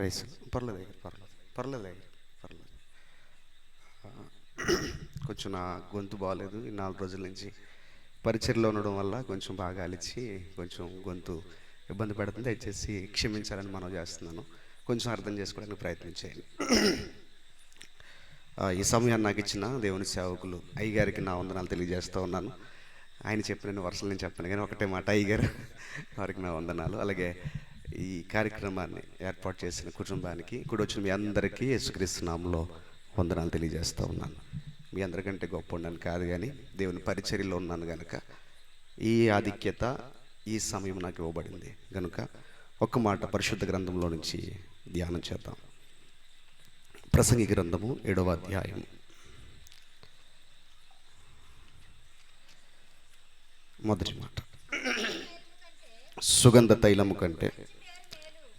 Price పర్లేదు పర్లేదు పర్లేదు పర్లేదు కొంచెం నా గొంతు బాగాలేదు ఈ నాలుగు రోజుల నుంచి పరిచయలో ఉండడం వల్ల కొంచెం బాగా అలిచి కొంచెం గొంతు ఇబ్బంది పెడుతుంది. దయచేసి క్షమించాలని మనం చేస్తున్నాను. కొంచెం అర్థం చేసుకోవడానికి ప్రయత్నం చేయండి. ఈ సమయాన్ని నాకు ఇచ్చిన దేవుని సేవకులు అయ్యగారికి నా వందనాలు తెలియజేస్తూ ఉన్నాను. ఆయన చెప్పిన వరుసలు నేను చెప్పాను కానీ ఒకటే మాట అయ్యగారు వారికి నా వందనాలు. అలాగే ఈ కార్యక్రమాన్ని ఏర్పాటు చేసిన కుటుంబానికి ఇక్కడ వచ్చిన మీ అందరికీ యేసుక్రీస్తునామంలో వందనాలు తెలియజేస్తూ ఉన్నాను. మీ అందరికంటే గొప్ప ఉన్నాను కాదు కానీ దేవుని పరిచర్యలో ఉన్నాను కనుక ఈ ఆధిక్యత ఈ సమయం నాకు ఇవ్వబడింది. కనుక ఒక్క మాట పరిశుద్ధ గ్రంథంలో నుంచి ధ్యానం చేద్దాం. ప్రసంగి గ్రంథము ఏడవ అధ్యాయం. మొదటి మాట. సుగంధ తైలము కంటే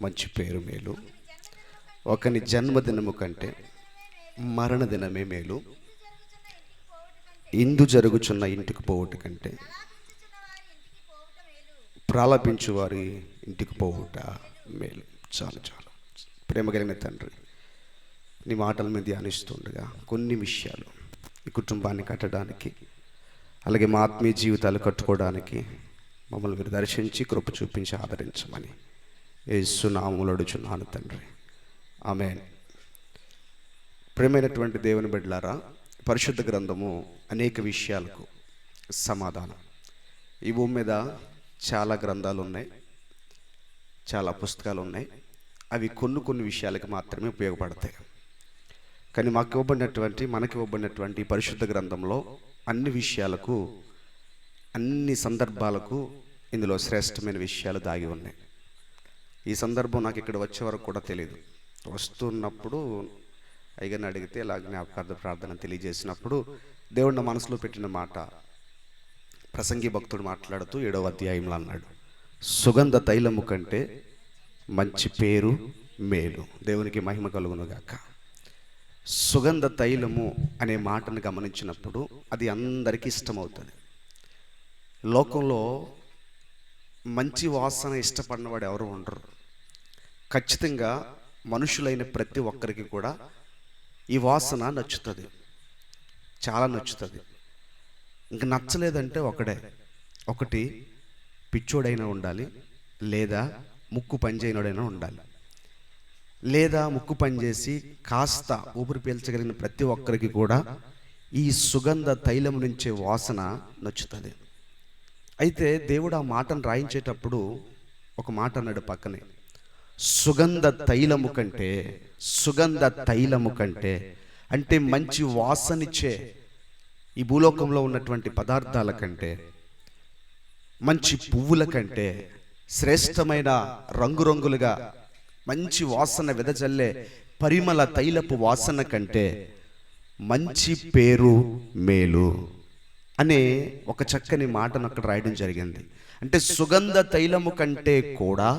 మంచి పేరు మేలు. ఒకని జన్మదినము కంటే మరణదినమే మేలు. ఇందు జరుగుచున్న ఇంటికి పోవుట కంటే ప్రాలపించు వారి ఇంటికి పోవుట మేలు. చాలు చాలు. ప్రేమ కలిగిన తండ్రి నీ మాటల మీద ధ్యానిస్తుండగా కొన్ని విషయాలు ఈ కుటుంబాన్ని కట్టడానికి అలాగే మా ఆత్మీయ జీవితాలు కట్టుకోవడానికి మమ్మల్ని మీరు దర్శించి కృప చూపించి ఆదరించమని ఏసునామములు అడుచున్నాను తండ్రి. ఆమె ప్రేమైనటువంటి దేవుని బిడ్డలారా పరిశుద్ధ గ్రంథము అనేక విషయాలకు సమాధానం. ఈ భూమి మీద చాలా గ్రంథాలు ఉన్నాయి చాలా పుస్తకాలు ఉన్నాయి అవి కొన్ని కొన్ని విషయాలకు మాత్రమే ఉపయోగపడతాయి. కానీ మాకు ఇవ్వబడినటువంటి మనకి ఇవ్వబడినటువంటి పరిశుద్ధ గ్రంథంలో అన్ని విషయాలకు అన్ని సందర్భాలకు ఇందులో శ్రేష్టమైన విషయాలు దాగి ఉన్నాయి. ఈ సందర్భం నాకు ఇక్కడ వచ్చే వరకు కూడా తెలియదు వస్తున్నప్పుడు అయ్యగారిని అడిగితే ఇలా జ్ఞాపకార్థ ప్రార్థన తెలియజేసినప్పుడు దేవుడిని మనసులో పెట్టిన మాట ప్రసంగి భక్తుడు మాట్లాడుతూ ఏడవ అధ్యాయంలో అన్నాడు సుగంధ తైలము కంటే మంచి పేరు మేలు. దేవునికి మహిమ కలుగునుగాక సుగంధ తైలము అనే మాటను గమనించినప్పుడు అది అందరికీ ఇష్టమవుతుంది. లోకంలో మంచి వాసన ఇష్టపడినవాడు ఎవరు ఉండరు. ఖచ్చితంగా మనుషులైన ప్రతి ఒక్కరికి కూడా ఈ వాసన నచ్చుతుంది. చాలా నచ్చుతుంది. ఇంక నచ్చలేదంటే ఒకడే ఒకటి పిచ్చోడైనా ఉండాలి లేదా ముక్కు పనిచేయనోడైనా ఉండాలి. లేదా ముక్కు పనిచేసి కాస్త ఊపిరి పీల్చగలిగిన ప్రతి ఒక్కరికి కూడా ఈ సుగంధ తైలం నుంచే వాసన నచ్చుతుంది. అయితే దేవుడు ఆ మాటను రాయించేటప్పుడు ఒక మాట అన్నాడు పక్కనే. సుగంధ తైలము కంటే సుగంధ తైలము కంటే అంటే మంచి వాసనిచ్చే ఈ భూలోకంలో ఉన్నటువంటి పదార్థాల కంటే మంచి పువ్వుల కంటే శ్రేష్టమైన రంగురంగులుగా మంచి వాసన వెదజల్లే పరిమళ తైలపు వాసన కంటే మంచి పేరు మేలు అనే ఒక చక్కని మాటను అక్కడ రాయడం జరిగింది. అంటే సుగంధ తైలము కంటే కూడా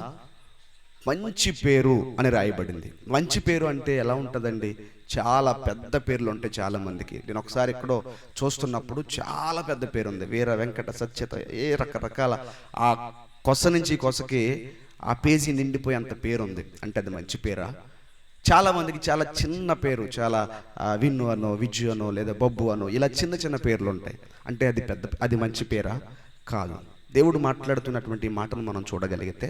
మంచి పేరు అని రాయబడింది. మంచి పేరు అంటే ఎలా ఉంటుందండి? చాలా పెద్ద పేర్లు ఉంటాయి చాలా మందికి. నేను ఒకసారి ఎక్కడో చూస్తున్నప్పుడు చాలా పెద్ద పేరు ఉంది. వీర వెంకట సత్యత ఏ రకరకాల ఆ కొస నుంచి కొసకి ఆ పేజీ నిండిపోయి అంత పేరు ఉంది అంటే అది మంచి పేరా? చాలా మందికి చాలా చిన్న పేరు చాలా విన్ను అనో విజ్జు అనో లేదా బొబ్బు అనో ఇలా చిన్న చిన్న పేర్లు ఉంటాయి. అంటే అది పెద్ద అది మంచి పేరా? కాదు. దేవుడు మాట్లాడుతున్నటువంటి మాటను మనం చూడగలిగితే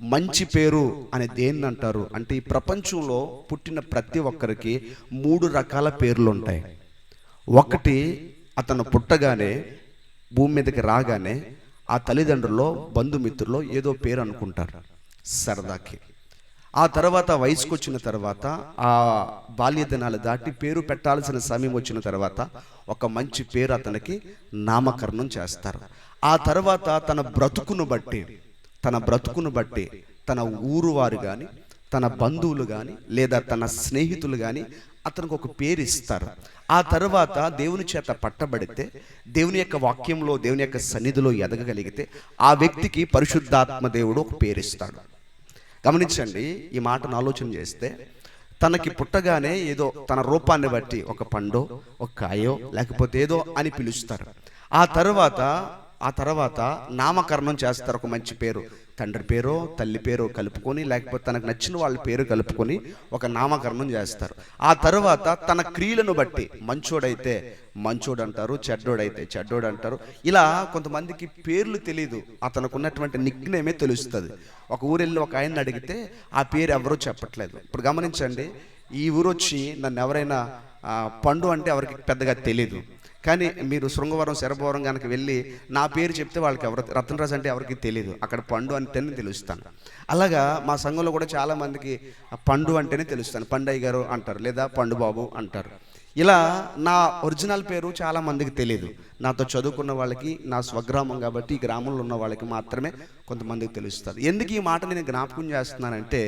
మంచి పేరు అనే దేన్ని అంటారు? అంటే ఈ ప్రపంచంలో పుట్టిన ప్రతి ఒక్కరికి మూడు రకాల పేర్లు ఉంటాయి. ఒకటి అతను పుట్టగానే భూమి మీదకి రాగానే ఆ తల్లిదండ్రుల్లో బంధుమిత్రుల్లో ఏదో పేరు అనుకుంటారు. సరదాకి. ఆ తర్వాత వయసుకు వచ్చిన తర్వాత ఆ బాల్య దినాలు దాటి పేరు పెట్టాల్సిన సమయం వచ్చిన తర్వాత ఒక మంచి పేరు అతనికి నామకరణం చేస్తారు. ఆ తర్వాత తన బ్రతుకును బట్టి తన బ్రతుకును బట్టి తన ఊరు వారు కానీ తన బంధువులు కానీ లేదా తన స్నేహితులు కానీ అతనికి ఒక పేరు ఇస్తారు. ఆ తర్వాత దేవుని చేత పట్టబడితే దేవుని యొక్క వాక్యంలో దేవుని యొక్క సన్నిధిలో ఎదగగలిగితే ఆ వ్యక్తికి పరిశుద్ధాత్మ దేవుడు ఒక పేరు ఇస్తాడు. గమనించండి ఈ మాటను ఆలోచన చేస్తే తనకి పుట్టగానే ఏదో తన రూపాన్ని బట్టి ఒక పండో ఒక కాయో లేకపోతే ఏదో అని పిలుస్తారు. ఆ తర్వాత ఆ తర్వాత నామకరణం చేస్తారు ఒక మంచి పేరు. తండ్రి పేరో తల్లి పేరో కలుపుకొని లేకపోతే తనకు నచ్చిన వాళ్ళ పేరు కలుపుకొని ఒక నామకరణం చేస్తారు. ఆ తర్వాత తన క్రియలను బట్టి మంచోడైతే మంచోడు అంటారు చెడ్డోడైతే చెడ్డోడు అంటారు ఇలా కొంతమందికి పేర్లు తెలియదు అతనికి ఉన్నటువంటి నిక్నేమే తెలుస్తుంది. ఒక ఊరెళ్ళి ఒక ఆయన్ని అడిగితే ఆ పేరు ఎవరో చెప్పట్లేదు. ఇప్పుడు గమనించండి ఈ ఊరు వచ్చి నన్ను ఎవరైనా పండు అంటే ఎవరికి పెద్దగా తెలియదు కానీ మీరు శృంగవరం శరభవరం కనుక వెళ్ళి నా పేరు చెప్తే వాళ్ళకి ఎవరు రతనరాజు అంటే ఎవరికి తెలియదు అక్కడ పండు అంటేనే తెలుస్తాను. అలాగా మా సంఘంలో కూడా చాలా మందికి ఆ పండు అంటేనే తెలుస్తాను. పండయ్య గారు అంటారు లేదా పండు బాబు అంటారు. ఇలా నా ఒరిజినల్ పేరు చాలా మందికి తెలియదు నాతో చదువుకున్న వాళ్ళకి నా స్వగ్రామం కాబట్టి ఈ గ్రామంలో ఉన్న వాళ్ళకి మాత్రమే కొంతమందికి తెలుస్తుంది. ఎందుకు ఈ మాట నేను జ్ఞాపకం చేస్తున్నానంటే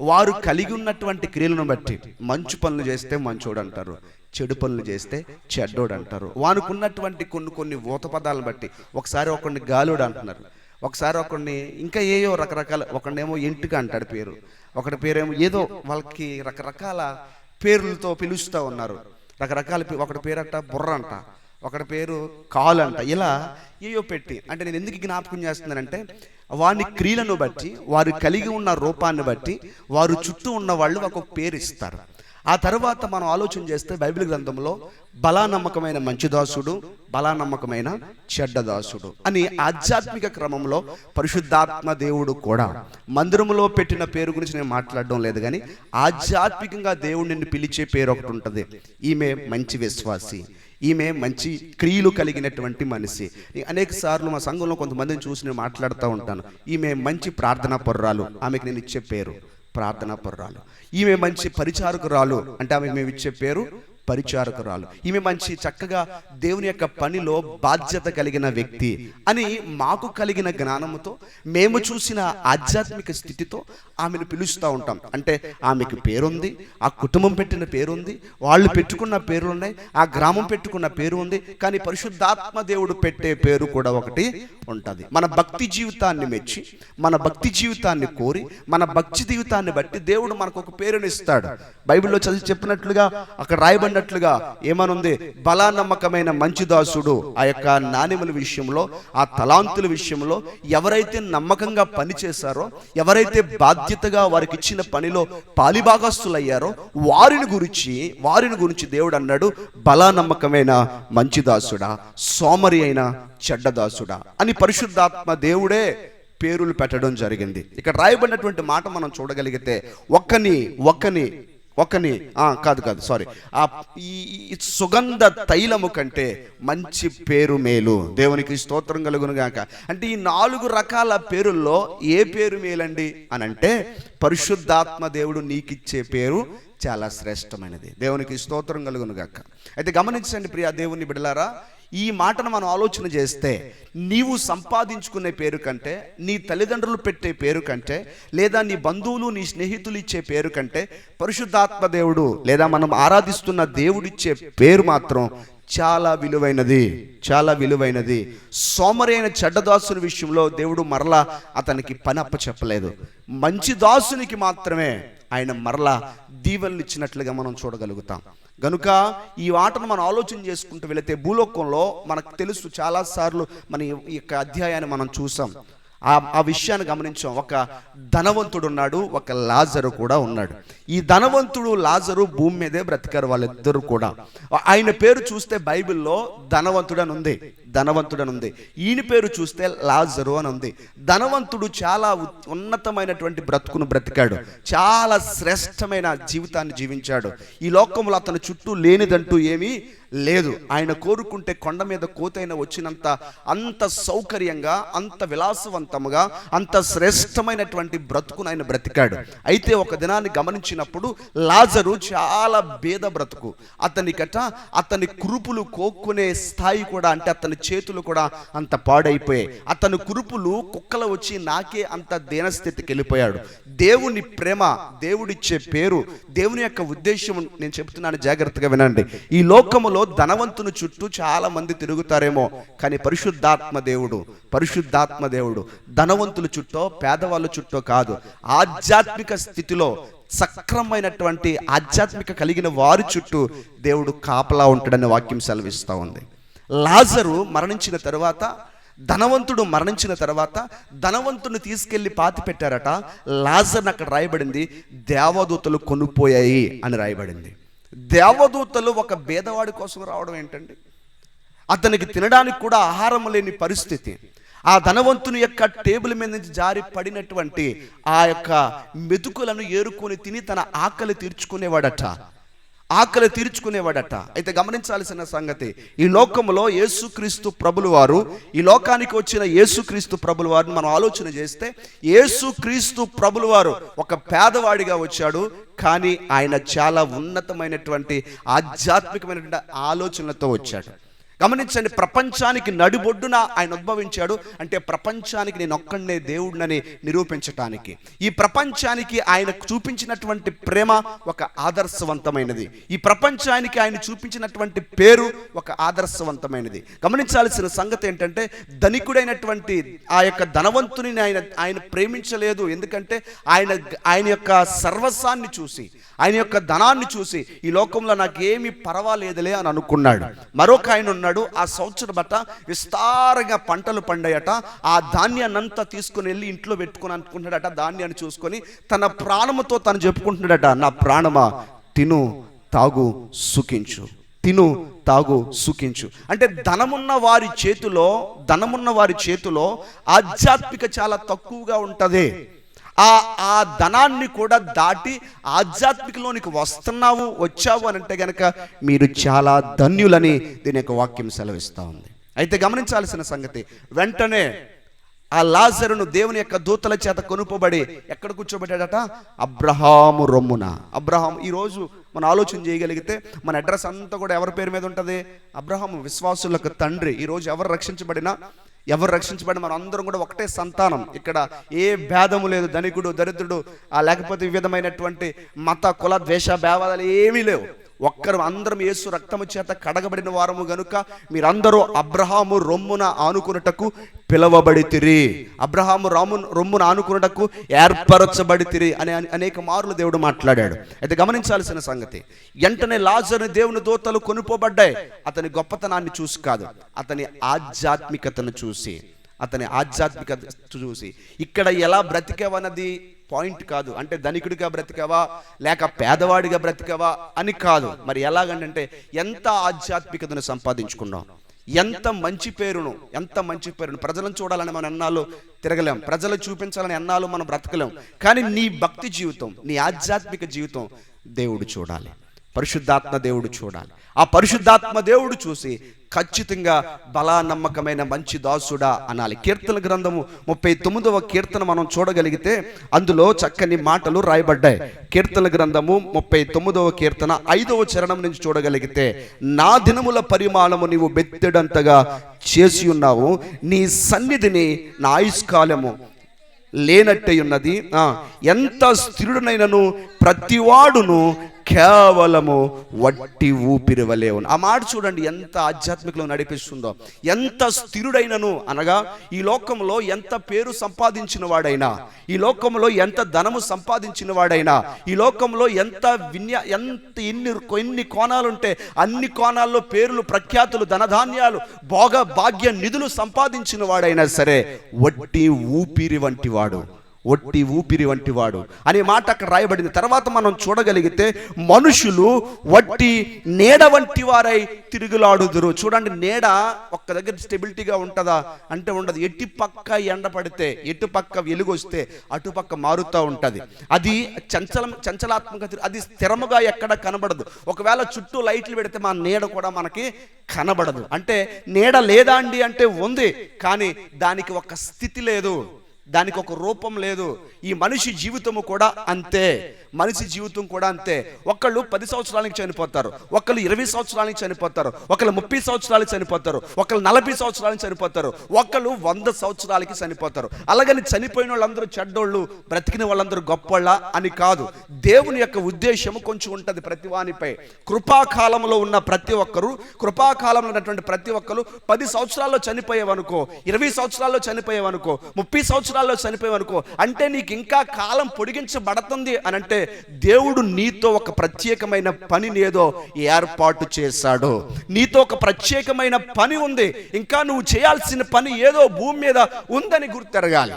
వారు కలిగి ఉన్నటువంటి క్రియలను బట్టి మంచు పనులు చేస్తే మంచోడు అంటారు. చెడు పనులు చేస్తే చెడ్డోడు అంటారు వానుకున్నటువంటి కొన్ని కొన్ని ఊత పదాలను బట్టి ఒకసారి ఒకడిని గాలుడు అంటున్నారు. ఒకసారి ఒకడిని ఇంకా ఏయో రకరకాల ఒకడేమో ఇంటికి అంటాడు పేరు. ఒకటి పేరేమో ఏదో వాళ్ళకి రకరకాల పేర్లతో పిలుస్తూ ఉన్నారు. రకరకాల ఒకటి పేరట బుర్ర అంట ఒకటి పేరు కాలు అంట ఇలా ఏయో పెట్టి అంటే నేను ఎందుకు జ్ఞాపకం చేస్తున్నానంటే వాని క్రియలను బట్టి వారు కలిగి ఉన్న రూపాన్ని బట్టి వారు చుట్టూ ఉన్న వాళ్ళు ఒక పేరు ఇస్తారు. ఆ తర్వాత మనం ఆలోచన చేస్తే బైబిల్ గ్రంథంలో బలానమ్మకమైన మంచి దాసుడు బలానమ్మకమైన చెడ్డ దాసుడు అని ఆధ్యాత్మిక క్రమంలో పరిశుద్ధాత్మ దేవుడు కూడా. మందిరములో పెట్టిన పేరు గురించి నేను మాట్లాడడం లేదు కానీ ఆధ్యాత్మికంగా దేవుడిని పిలిచే పేరు ఒకటి ఉంటుంది. ఈమె మంచి విశ్వాసి. ఈమె మంచి క్రియలు కలిగినటువంటి మనిషి. అనేక సార్లు మా సంఘంలో కొంతమందిని చూసి నేను మాట్లాడుతూ ఉంటాను. ఈమె మంచి ప్రార్థనా పర్రాలు. ఆమెకు నేను ఇచ్చే పేరు. ప్రార్థనా పరురాలు ఈమె మంచి పరిచారకురాలు. అంటే ఆమె మేము ఇచ్చే పేరు పరిచారకురాలు. ఈమె మంచి చక్కగా దేవుని యొక్క పనిలో బాధ్యత కలిగిన వ్యక్తి అని మాకు కలిగిన జ్ఞానముతో మేము చూసిన ఆధ్యాత్మిక స్థితితో ఆమెను పిలుస్తూ ఉంటాం. అంటే ఆమెకు పేరుంది ఆ కుటుంబం పెట్టిన పేరుంది వాళ్ళు పెట్టుకున్న పేర్లు ఉన్నాయి ఆ గ్రామం పెట్టుకున్న పేరు ఉంది కానీ పరిశుద్ధాత్మ దేవుడు పెట్టే పేరు కూడా ఒకటి ఉంటుంది. మన భక్తి జీవితాన్ని మెచ్చి మన భక్తి జీవితాన్ని కోరి మన భక్తి జీవితాన్ని బట్టి దేవుడు మనకు ఒక పేరుని ఇస్తాడు బైబిల్లో చదివి చెప్పినట్లుగా అక్కడ అన్నట్లుగా ఏమనుంది? బలానమ్మకమైన మంచి దాసుడు ఆ యొక్క నాణ్యముల విషయంలో ఆ తలాంతుల విషయంలో ఎవరైతే నమ్మకంగా పనిచేశారో ఎవరైతే బాధ్యతగా వారికి ఇచ్చిన పనిలో పాలిభాగస్తులయ్యారో వారిని గురించి వారిని గురించి దేవుడు అన్నాడు బలానమ్మకమైన మంచి దాసుడా సోమరి అయిన చెడ్డదాసుడా అని పరిశుద్ధాత్మ దేవుడే పేరులు పెట్టడం జరిగింది. ఇక్కడ రాయబడినటువంటి మాట మనం చూడగలిగితే ఒక్కని ఒక్కని ఒకని ఆ, కాదు కాదు సారీ ఆ ఈ ఈ సుగంధ తైలము కంటే మంచి పేరు మేలు. దేవునికి స్తోత్రం కలుగును గాక. అంటే ఈ నాలుగు రకాల పేరుల్లో ఏ పేరు మేలండి? అని అంటే పరిశుద్ధాత్మ దేవుడు నీకిచ్చే పేరు చాలా శ్రేష్టమైనది. దేవునికి స్తోత్రం కలుగును గాక. అయితే గమనించండి ప్రియా దేవుని బిడలారా ఈ మాటను మనం ఆలోచన చేస్తే నీవు సంపాదించుకునే పేరు కంటే నీ తల్లిదండ్రులు పెట్టే పేరు కంటే లేదా నీ బంధువులు నీ స్నేహితులు ఇచ్చే పేరు కంటే పరిశుద్ధాత్మ దేవుడు లేదా మనం ఆరాధిస్తున్న దేవుడిచ్చే పేరు మాత్రం చాలా విలువైనది చాలా విలువైనది. సోమరైన చెడ్డదాసుని విషయంలో దేవుడు మరలా అతనికి పని అప్ప చెప్పలేదు మంచి దాసునికి మాత్రమే ఆయన మరలా దీవెనలు ఇచ్చినట్లుగా మనం చూడగలుగుతాం. గనుక ఈ ఆటను మనం ఆలోచన చేసుకుంటూ వెళితే భూలోకంలో మనకు తెలుసు చాలాసార్లు మన ఈ యొక్క అధ్యాయాన్ని మనం చూసాం. ఆ ఆ విషయాన్ని గమనించాం. ఒక ధనవంతుడు ఉన్నాడు ఒక లాజరు కూడా ఉన్నాడు. ఈ ధనవంతుడు లాజరు భూమి మీదే బ్రతికారు వాళ్ళిద్దరు కూడా. ఆయన పేరు చూస్తే బైబిల్లో ధనవంతుడు అని ఉంది. ధనవంతుడు అని ఉంది ఈయన పేరు చూస్తే లాజరు అని ఉంది ధనవంతుడు చాలా ఉన్నతమైనటువంటి బ్రతుకును బ్రతికాడు. చాలా శ్రేష్టమైన జీవితాన్ని జీవించాడు. ఈ లోకంలో అతని చుట్టూ లేనిదంటూ ఏమీ లేదు. ఆయన కోరుకుంటే కొండ మీద కోతైన వచ్చినంత అంత సౌకర్యంగా అంత విలాసవంతముగా అంత శ్రేష్టమైనటువంటి బ్రతుకును ఆయన బ్రతికాడు. అయితే ఒక దినాన్ని గమనించినప్పుడు లాజరు చాలా భేద బ్రతుకు. అతనికట అతని కురుపులు కోక్కునే స్థాయి కూడా అంటే అతని చేతులు కూడా అంత పాడైపోయాయి. అతని కురుపులు కుక్కలు వచ్చి నాకే అంత దీనస్థితికి వెళ్ళిపోయాడు. దేవుని ప్రేమ దేవుడిచ్చే పేరు దేవుని యొక్క ఉద్దేశం నేను చెప్తున్నాను జాగ్రత్తగా వినండి. ఈ లోకములో ధనవంతుని చుట్టూ చాలా మంది తిరుగుతారేమో కానీ పరిశుద్ధాత్మ దేవుడు పరిశుద్ధాత్మ దేవుడు ధనవంతుల చుట్టూ పేదవాళ్ళ చుట్టూ కాదు. ఆధ్యాత్మిక స్థితిలో సక్రమైనటువంటి ఆధ్యాత్మిక కలిగిన వారి చుట్టూ దేవుడు కాపలా ఉంటాడని వాక్యం సెలవిస్తూ ఉంది. లాజరు మరణించిన తర్వాత ధనవంతుడు మరణించిన తర్వాత ధనవంతుని తీసుకెళ్ళి పాతి పెట్టారట. లాజర్ని అక్కడ రాయబడింది దేవదూతలు కొనుక్కుపోయాయి అని రాయబడింది. దేవదూతలు ఒక భేదవాడి కోసం రావడం ఏంటండి? అతనికి తినడానికి కూడా ఆహారం లేని పరిస్థితి. ఆ ధనవంతుని యొక్క టేబుల్ మీద నుంచి జారి పడినటువంటి ఆ యొక్క మెతుకులను ఏరుకొని తిని తన ఆకలి తీర్చుకునేవాడట. ఆకలి తీర్చుకునేవాడట. అయితే గమనించాల్సిన సంగతి ఈ లోకంలో యేసుక్రీస్తు ప్రభులు వారు ఈ లోకానికి వచ్చిన యేసుక్రీస్తు ప్రభులు వారిని మనం ఆలోచన చేస్తే యేసుక్రీస్తు ప్రభులు వారు ఒక పేదవాడిగా వచ్చాడు కానీ ఆయన చాలా ఉన్నతమైనటువంటి ఆధ్యాత్మికమైనటువంటి ఆలోచనలతో వచ్చాడు. గమనించండి ప్రపంచానికి నడిబొడ్డున ఆయన ఉద్భవించాడు. అంటే ప్రపంచానికి నేను ఒక్కడనే దేవుడినని నిరూపించటానికి. ఈ ప్రపంచానికి ఆయన చూపించినటువంటి ప్రేమ ఒక ఆదర్శవంతమైనది. ఈ ప్రపంచానికి ఆయన చూపించినటువంటి పేరు ఒక ఆదర్శవంతమైనది. గమనించాల్సిన సంగతి ఏంటంటే ధనికుడైనటువంటి ఆ యొక్క ధనవంతుని ఆయన ఆయన ప్రేమించలేదు. ఎందుకంటే ఆయన ఆయన యొక్క సర్వస్వాన్ని చూసి ఆయన యొక్క ధనాన్ని చూసి ఈ లోకంలో నాకేమీ పర్వాలేదులే అని అనుకున్నాడు. మరొక ఆయన ఉన్నాడు. ఆ సంవత్సరం బట్ట విస్తారంగా పంటలు పండాయట. ఆ ధాన్యాన్నంతా తీసుకుని వెళ్ళి ఇంట్లో పెట్టుకుని అనుకుంటున్నాడట. ధాన్యాన్ని చూసుకొని తన ప్రాణముతో తను చెప్పుకుంటున్నాడట. నా ప్రాణమా తిను తాగు సుఖించు. తిను తాగు సుఖించు. అంటే ధనమున్న వారి చేతిలో ధనమున్న వారి చేతిలో ఆధ్యాత్మిక చాలా తక్కువగా ఉంటది. ఆ ఆ ధనాన్ని కూడా దాటి ఆధ్యాత్మికలోనికి వస్తున్నావు వచ్చావు అని అంటే కనుక మీరు చాలా ధన్యులని దీని యొక్క వాక్యం సెలవిస్తూ ఉంది. అయితే గమనించాల్సిన సంగతి వెంటనే ఆ లాజరును దేవుని యొక్క దూతల చేత కొనుపబడి ఎక్కడ కూర్చోబెట్టాడట? అబ్రహాము రొమ్మున. అబ్రహాం ఈరోజు మనం ఆలోచన చేయగలిగితే మన అడ్రస్ అంతా కూడా ఎవరి పేరు మీద ఉంటుంది? అబ్రహాము విశ్వాసులకు తండ్రి. ఈరోజు ఎవరు రక్షించబడినా ఎవరు రక్షించబడిన మనం అందరం కూడా ఒకటే సంతానం. ఇక్కడ ఏ భేదము లేదు. ధనికుడు దరిద్రుడు ఆ లేకపోతే వివిధమైనటువంటి మత కుల ద్వేష భేదాలు ఏమీ లేవు. ఒక్కరు అందరం యేసు రక్తము చేత కడగబడిన వారము గనుక మీరందరూ అబ్రహాము రొమ్మున ఆనుకున్నటకు పిలవబడి తిరి అబ్రహాము రాము రొమ్మున ఆనుకున్నటకు ఏర్పరచబడి తిరి అనే అనేక మార్లు దేవుడు మాట్లాడాడు. అయితే గమనించాల్సిన సంగతి వెంటనే లాజర్ని దేవుని దూతలు కొనుపోబడ్డాయి. అతని గొప్పతనాన్ని చూసి కాదు అతని ఆధ్యాత్మికతను చూసి అతని ఆధ్యాత్మికత చూసి ఇక్కడ ఎలా బ్రతికేవన్నది పాయింట్ కాదు. అంటే ధనికుడిగా బ్రతికవా? లేక పేదవాడిగా బ్రతికవా? అని కాదు. మరి ఎలాగంటే ఎంత ఆధ్యాత్మికతను సంపాదించుకున్నాం? ఎంత మంచి పేరును ఎంత మంచి పేరును ప్రజలను చూడాలని మనం ఎన్నాళ్ళు తిరగలేం. ప్రజలు చూపించాలని ఎన్నాళ్ళు మనం బ్రతకలేం. కానీ నీ భక్తి జీవితం నీ ఆధ్యాత్మిక జీవితం దేవుడు చూడాలి. పరిశుద్ధాత్మ దేవుడు చూడాలి. ఆ పరిశుద్ధాత్మ దేవుడు చూసి ఖచ్చితంగా బలా నమ్మకమైన మంచి దాసుడా అనాలి. కీర్తన గ్రంథము ముప్పై తొమ్మిదవ కీర్తన మనం చూడగలిగితే అందులో చక్కని మాటలు రాయబడ్డాయి. కీర్తన గ్రంథము ముప్పై తొమ్మిదవ కీర్తన ఐదవ చరణం నుంచి చూడగలిగితే నా దినముల పరిమాణము నీవు బెత్తెడంతగా చేసి ఉన్నావు. నీ సన్నిధిని నా ఆయుష్కాలము లేనట్టే ఉన్నది ఎంత స్థిరుడనైనను ప్రతివాడును కేవలము వట్టి ఊపిరి వలె ఉన్న ఆ మాట చూడండి ఎంత ఆధ్యాత్మికలో నడిపిస్తుందో ఎంత స్థిరుడైనను అనగా ఈ లోకంలో ఎంత పేరు సంపాదించిన వాడైనా ఈ లోకంలో ఎంత ధనము సంపాదించిన వాడైనా ఈ లోకంలో ఎంత విన్యా ఎంత ఎన్ని ఎన్ని కోణాలుంటే అన్ని కోణాల్లో పేర్లు ప్రఖ్యాతులు ధనధాన్యాలు భోగ భాగ్య నిధులు సంపాదించిన వాడైనా సరే వట్టి ఊపిరి వంటి వాడు. ఒట్టి ఊపిరి వంటి వాడు అనే మాట అక్కడ రాయబడింది. తర్వాత మనం చూడగలిగితే మనుషులు వట్టి నీడ వంటి వారై తిరుగులాడుదురు. చూడండి నీడ ఒక్క దగ్గర స్టెబిలిటీగా ఉంటుందా? అంటే ఉండదు. ఎట్టి పక్క ఎండ పడితే ఎటు పక్క వెలుగు వస్తే అటుపక్క మారుతూ ఉంటుంది. అది చంచలం చంచలాత్మక అది స్థిరముగా ఎక్కడ కనబడదు. ఒకవేళ చుట్టూ లైట్లు పెడితే మా నీడ కూడా మనకి కనబడదు. అంటే నీడ లేదా అండి అంటే ఉంది కానీ దానికి ఒక స్థితి లేదు. దానికి ఒక రూపం లేదు. ఈ మనిషి జీవితము కూడా అంతే. మనిషి జీవితం కూడా అంతే. ఒకళ్ళు పది సంవత్సరాలకి చనిపోతారు. ఒకళ్ళు ఇరవై సంవత్సరాలకి చనిపోతారు. ఒకళ్ళు ముప్పై సంవత్సరాలకి చనిపోతారు. ఒకళ్ళు నలభై సంవత్సరాలకి చనిపోతారు. ఒకళ్ళు వంద సంవత్సరాలకి చనిపోతారు. అలాగని చనిపోయిన వాళ్ళందరూ చెడ్డోళ్ళు బ్రతికిన వాళ్ళందరూ గొప్పళ్ళ అని కాదు. దేవుని యొక్క ఉద్దేశము కొంచెం ఉంటుంది ప్రతి వానిపై. కృపాకాలంలో ఉన్న ప్రతి ఒక్కరు కృపాకాలంలో ఉన్నటువంటి ప్రతి ఒక్కరు పది సంవత్సరాల్లో చనిపోయేవనుకో ఇరవై సంవత్సరాల్లో చనిపోయేవనుకో ముప్పై సంవత్సరాలు సంవత్సరాల్లో చనిపోయావనుకో అంటే నీకు ఇంకా కాలం పొడిగించబడుతుంది అని అంటే దేవుడు నీతో ఒక ప్రత్యేకమైన పనిని ఏదో ఏర్పాటు చేశాడు. నీతో ఒక ప్రత్యేకమైన పని ఉంది. ఇంకా నువ్వు చేయాల్సిన పని ఏదో భూమి మీద ఉందని గుర్తెరగాలి.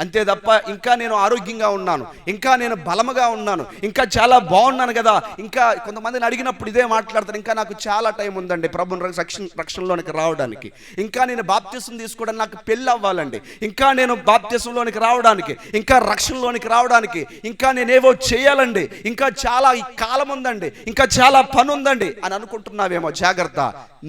అంతే తప్ప ఇంకా నేను ఆరోగ్యంగా ఉన్నాను ఇంకా నేను బలముగా ఉన్నాను ఇంకా చాలా బాగున్నాను కదా. ఇంకా కొంతమందిని అడిగినప్పుడు ఇదే మాట్లాడతారు ఇంకా నాకు చాలా టైం ఉందండి ప్రభుని రక్షణ రక్షణలోనికి రావడానికి. ఇంకా నేను బాప్త్యసం తీసుకోవడానికి నాకు పెళ్ళి అవ్వాలండి ఇంకా నేను బాప్త్యసంలోనికి రావడానికి ఇంకా రక్షణలోనికి రావడానికి ఇంకా నేనేవో చేయాలండి ఇంకా చాలా ఈ కాలం ఉందండి ఇంకా చాలా పని ఉందండి అని అనుకుంటున్నావేమో జాగ్రత్త.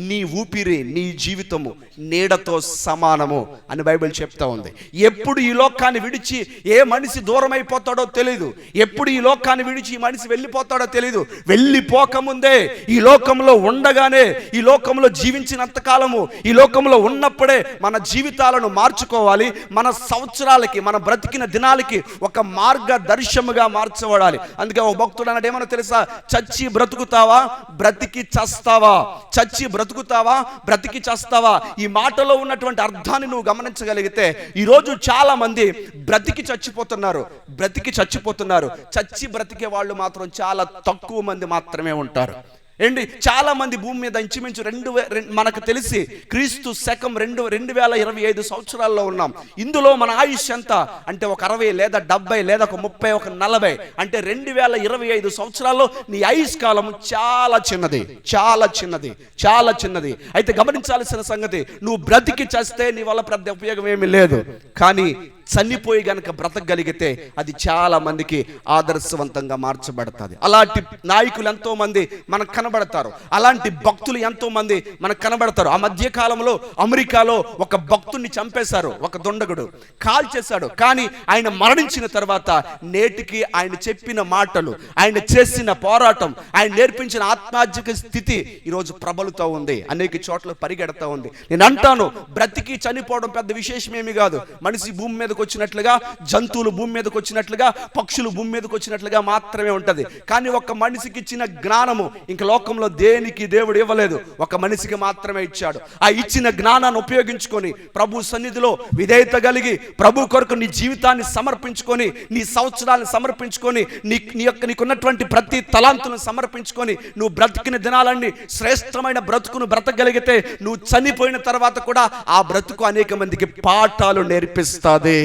నీ ఊపిరి నీ జీవితము నీడతో సమానము అని బైబిల్ చెప్తా ఉంది. ఎప్పుడు ఈ లోకాన్ని విడిచి ఏ మనిషి దూరం అయిపోతాడో తెలియదు ఎప్పుడు ఈ లోకాన్ని విడిచి ఈ మనిషి వెళ్ళిపోతాడో తెలియదు వెళ్ళిపోకముందే ఈ లోకంలో ఉండగానే ఈ లోకంలో జీవించినంత కాలము ఈ లోకంలో ఉన్నప్పుడే మన జీవితాలను మార్చుకోవాలి. మన సంవత్సరాలకి మన బ్రతికిన దినాలకి ఒక మార్గదర్శముగా మార్చబడాలి. అందుకే ఒక భక్తుడు అన్నది ఏమన్నా తెలుసా? చచ్చి బ్రతుకుతావా? బ్రతికి చస్తావా? చచ్చి బ్రతుకుతావా? బ్రతికి చస్తావా? ఈ మాటలో ఉన్నటువంటి అర్థాన్ని నువ్వు గమనించగలిగితే ఈరోజు చాలా మంది బ్రతికి చచ్చిపోతున్నారు బ్రతికి చచ్చిపోతున్నారు. చచ్చి బ్రతికే వాళ్ళు మాత్రం చాలా తక్కువ మంది మాత్రమే ఉంటారు. ఏంటి? చాలా మంది భూమి మీద ఇంచుమించు రెండు మనకు తెలిసి క్రీస్తు శకం రెండు రెండు వేల ఇరవై ఐదు సంవత్సరాల్లో ఉన్నాం. ఇందులో మన ఆయుష్ ఎంత? అంటే ఒక అరవై లేదా డెబ్బై లేదా ఒక ముప్పై ఒక నలభై. అంటే రెండు వేల ఇరవై ఐదు సంవత్సరాల్లో నీ ఆయుష్ కాలం చాలా చిన్నది చాలా చిన్నది చాలా చిన్నది. అయితే గమనించాల్సిన సంగతి నువ్వు బ్రతికి చేస్తే నీ వల్ల పెద్ద ఉపయోగం ఏమీ లేదు. కానీ చనిపోయి గనక బ్రతకగలిగితే అది చాలా మందికి ఆదర్శవంతంగా మార్చబడుతుంది. అలాంటి నాయకులు ఎంతో మంది మనకు కనబడతారు. అలాంటి భక్తులు ఎంతో మంది మనకు కనబడతారు. ఆ మధ్య కాలంలో అమెరికాలో ఒక భక్తుడిని చంపేశారు ఒక దుండగుడు. కాల్ చేశాడు కానీ ఆయన మరణించిన తర్వాత నేటికి ఆయన చెప్పిన మాటలు ఆయన చేసిన పోరాటం ఆయన నేర్పించిన ఆత్మార్జక స్థితి ఈరోజు ప్రబలుతూ ఉంది అనేక చోట్ల పరిగెడతా ఉంది. నేను అంటాను బ్రతికి చనిపోవడం పెద్ద విశేషమేమి కాదు. మనిషి భూమి మీద మీదకి వచ్చినట్లుగా జంతువులు భూమి మీదకి వచ్చినట్లుగా పక్షులు భూమి మీదకి వచ్చినట్లుగా మాత్రమే ఉంటది. కానీ ఒక మనిషికి ఇచ్చిన జ్ఞానము ఇంక లోకంలో దేనికి దేవుడు ఇవ్వలేదు. ఒక మనిషికి మాత్రమే ఇచ్చాడు. ఆ ఇచ్చిన జ్ఞానాన్ని ఉపయోగించుకొని ప్రభు సన్నిధిలో విధేయత కలిగి ప్రభు కొరకు నీ జీవితాన్ని సమర్పించుకొని నీ సంవత్సరాలను సమర్పించుకొని నీ నీ యొక్క నీకున్నటువంటి ప్రతి తలాంతులను సమర్పించుకొని నువ్వు బ్రతికిన దినాలన్నీ శ్రేష్టమైన బ్రతుకును బ్రతకగలిగితే నువ్వు చనిపోయిన తర్వాత కూడా ఆ బ్రతుకు అనేక మందికి పాఠాలు నేర్పిస్తుంది.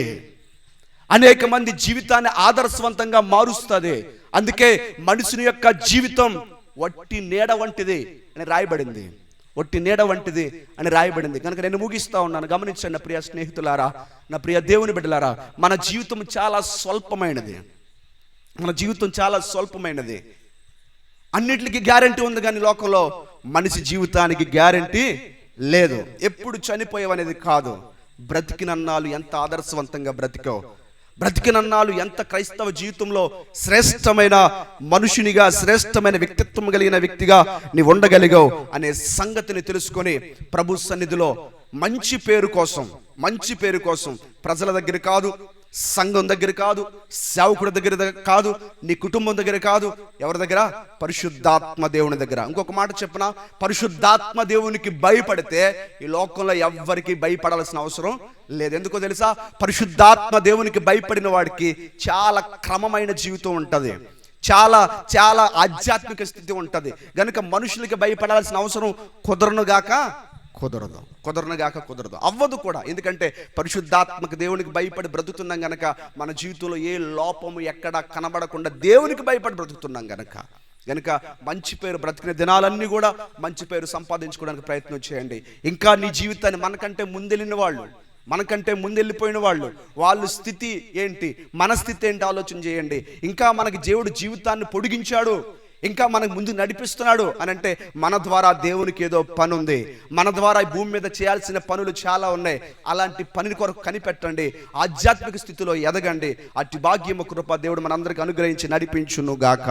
అనేక మంది జీవితాన్ని ఆదర్శవంతంగా మారుస్తుంది. అందుకే మనుషుని యొక్క జీవితం వట్టి నీడ వంటిది అని రాయబడింది. వట్టి నీడ వంటిది అని రాయబడింది. కనుక నేను ముగిస్తా ఉన్నాను. గమనించండి నా ప్రియ స్నేహితులారా నా ప్రియ దేవుని బిడ్డలారా మన జీవితం చాలా స్వల్పమైనది. మన జీవితం చాలా స్వల్పమైనది. అన్నిటికీ గ్యారంటీ ఉంది కానీ లోకంలో మనిషి జీవితానికి గ్యారంటీ లేదు. ఎప్పుడు చనిపోయావనేది కాదు. బ్రతికినన్నాళ్ళు ఎంత ఆదర్శవంతంగా బ్రతికావు? బ్రతికినన్నాళ్ళు ఎంత క్రైస్తవ జీవితంలో శ్రేష్టమైన మనుషునిగా శ్రేష్టమైన వ్యక్తిత్వం కలిగిన వ్యక్తిగా నీ ఉండగలిగావు అనే సంగతిని తెలుసుకొని ప్రభు సన్నిధిలో మంచి పేరు కోసం మంచి పేరు కోసం ప్రజల దగ్గర కాదు సంఘం దగ్గర కాదు సేవకుడి దగ్గర దగ్గర కాదు నీ కుటుంబం దగ్గర కాదు. ఎవరి దగ్గర? పరిశుద్ధాత్మ దేవుని దగ్గర. ఇంకొక మాట చెప్పిన? పరిశుద్ధాత్మ దేవునికి భయపడితే ఈ లోకంలో ఎవ్వరికి భయపడాల్సిన అవసరం లేదు. ఎందుకో తెలుసా? పరిశుద్ధాత్మ దేవునికి భయపడిన వాడికి చాలా క్రమమైన జీవితం ఉంటుంది. చాలా చాలా ఆధ్యాత్మిక స్థితి ఉంటుంది. కనుక మనుషులకి భయపడాల్సిన అవసరం కుదరనుగాక కుదరదు. కుదరనగాక కుదరదు. అవ్వదు కూడా. ఎందుకంటే పరిశుద్ధాత్మక దేవునికి భయపడి బ్రతుకుతున్నాం గనక మన జీవితంలో ఏ లోపము ఎక్కడ కనబడకుండా దేవునికి భయపడి బ్రతుకుతున్నాం గనక. గనుక మంచి పేరు బ్రతికిన దినాలన్నీ కూడా మంచి పేరు సంపాదించుకోవడానికి ప్రయత్నం చేయండి. ఇంకా నీ జీవితాన్ని మనకంటే ముందెళ్ళిన వాళ్ళు మనకంటే ముందెళ్ళిపోయిన వాళ్ళు వాళ్ళ స్థితి ఏంటి మన స్థితి ఏంటి ఆలోచన చేయండి. ఇంకా మనకి దేవుడు జీవితాన్ని పొడిగించాడు. ఇంకా మనకు ముందు నడిపిస్తున్నాడు అని అంటే మన ద్వారా దేవునికి ఏదో పని ఉంది. మన ద్వారా ఈ భూమి మీద చేయాల్సిన పనులు చాలా ఉన్నాయి. అలాంటి పనిని కొరకు కనిపెట్టండి. ఆధ్యాత్మిక స్థితిలో ఎదగండి. అట్టి భాగ్యము కృప దేవుడు మనందరికి అనుగ్రహించి నడిపించును గాక